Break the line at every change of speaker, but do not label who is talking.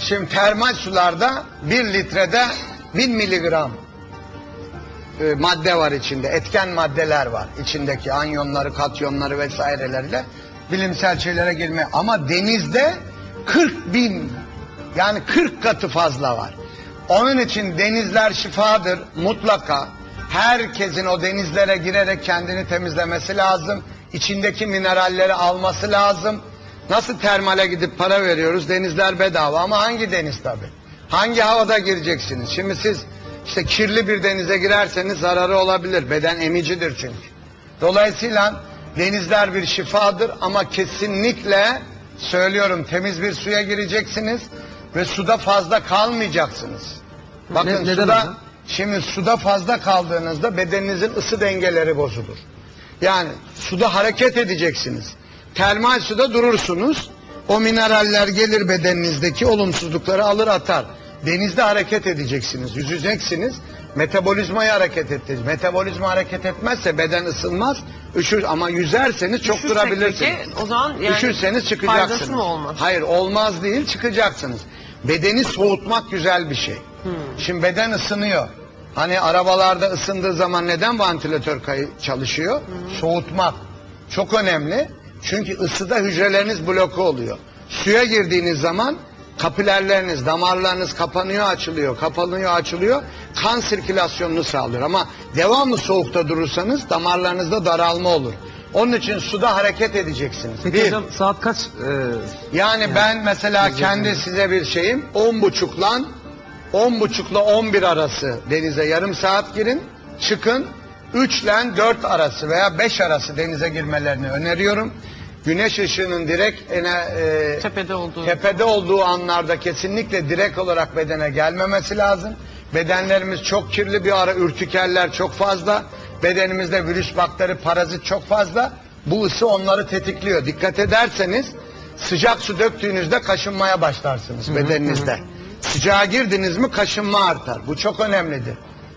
Şimdi termal sularda 1 litrede 1000 miligram e, madde var içinde. Etken maddeler var. içindeki anyonları, katyonları vesaireleriyle bilimsel şeylere girme. Ama denizde 40 bin yani 40 katı fazla var. Onun için denizler şifadır mutlaka. Herkesin o denizlere girerek kendini temizlemesi lazım. İçindeki mineralleri alması lazım. Nasıl termale gidip para veriyoruz? Denizler bedava ama hangi deniz tabi? Hangi havada gireceksiniz? Şimdi siz işte kirli bir denize girerseniz zararı olabilir. Beden emicidir çünkü. Dolayısıyla denizler bir şifadır ama kesinlikle söylüyorum temiz bir suya gireceksiniz ve suda fazla kalmayacaksınız. Bakın
Ne-
suda şimdi suda fazla kaldığınızda bedeninizin ısı dengeleri bozulur. Yani suda hareket edeceksiniz. Termal suda durursunuz. O mineraller gelir bedeninizdeki olumsuzlukları alır atar. Denizde hareket edeceksiniz, yüzeceksiniz. Metabolizmayı hareket ettiriz. Metabolizma hareket etmezse beden ısınmaz, üşür ama yüzerseniz çok
Üşürsek
durabilirsiniz.
peki, o zaman yani
Üşürseniz çıkacaksınız.
faydası mı olmaz?
Hayır olmaz değil çıkacaksınız. Bedeni soğutmak güzel bir şey.
Hmm.
Şimdi beden ısınıyor. Hani arabalarda ısındığı zaman neden vantilatör kayı çalışıyor? Soğutmak. Çok önemli. Çünkü ısıda hücreleriniz bloke oluyor. Suya girdiğiniz zaman kapilerleriniz, damarlarınız kapanıyor, açılıyor, kapanıyor, açılıyor. Kan sirkülasyonunu sağlıyor. Ama devamlı soğukta durursanız damarlarınızda daralma olur. Onun için suda hareket edeceksiniz.
Peki
Bir.
hocam saat kaç? e,
Yani ben mesela kendi size bir şeyim 10 buçukla 10 buçukla 11 arası denize yarım saat girin çıkın 3 ile 4 arası veya 5 arası denize girmelerini öneriyorum. Güneş ışığının direkt ene, e,
Tepede olduğu.
tepede olduğu anlarda kesinlikle direkt olarak bedene gelmemesi lazım. Bedenlerimiz çok kirli bir ara ürtikerler çok fazla. Bedenimizde virüs, bakteri, parazit çok fazla. Bu ısı onları tetikliyor. Dikkat ederseniz sıcak su döktüğünüzde kaşınmaya başlarsınız bedeninizde. Sıcağa girdiniz mi kaşınma artar. Bu çok önemlidir.